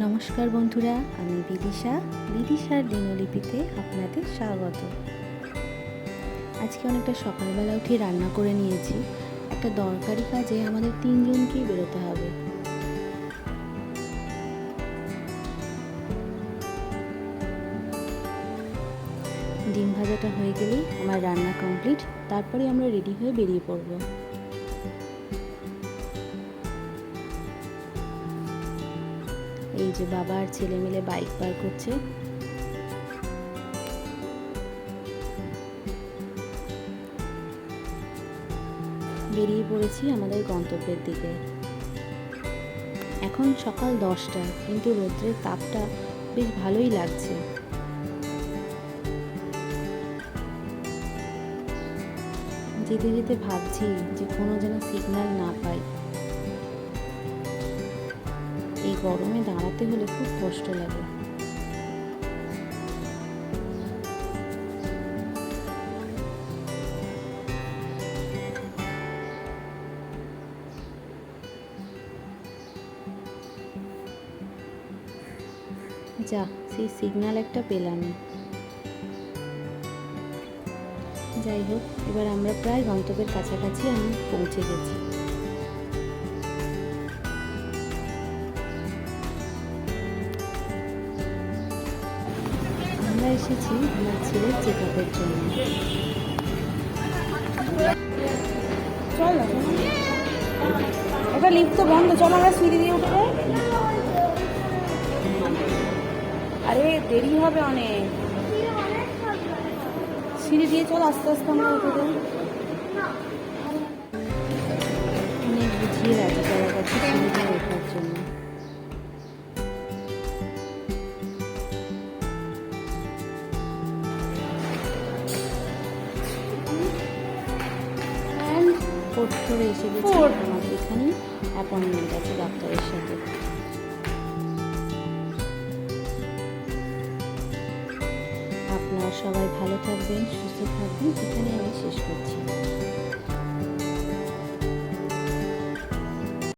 নমস্কার বন্ধুরা, আমি বিদিশা, বিদিশার দিনলিপিতে আপনাদের স্বাগত। আজকে অনেকটা সকালবেলা উঠে রান্না করে নিয়েছি। একটা দরকারি কাজে আমাদের তিনজনকেই বেরোতে হবে। ডিম ভাজাটা হয়ে গেলেই আমার রান্না কমপ্লিট, তারপরে আমরা রেডি হয়ে বেরিয়ে পড়ব। এই যে বাবা আর ছেলে মিলে বাইক পার করছে। বেরিয়ে পড়েছি আমাদের গন্তব্যের দিকে। এখন সকাল দশটা, কিন্তু রৌদ্রের তাপটা বেশ ভালোই লাগছে। যেতে যেতে ভাবছি যে কোনো যেন সিগন্যাল না পাই। গরমে দাঁড়াতে হলে খুব কষ্ট লাগে। যা, সেই সিগন্যাল একটা পেলামই যাই হোক, এবার আমরা প্রায় গন্তব্যের কাছাকাছি আমি পৌঁছে গেছি। আমরা এসেছি আমার ছেলের চেক আপের জন্য। চল। এটা লিফট তো বন্ধ, চল আমরা সিঁড়ি দিয়ে উঠবো। আরে দেরি হবে অনেক। সিঁড়ি দিয়ে চল, আস্তে আস্তে আমরা উঠে যাই। অনেক বুঝিয়ে রাজি করে এসে গেছি. আমাদের এখানেই অ্যাপয়েন্টমেন্ট আছে ডাক্তারের সাথে আপনারা সবাই ভালো থাকবেন সুস্থ থাকবেন। এখানে আমি শেষ করছি।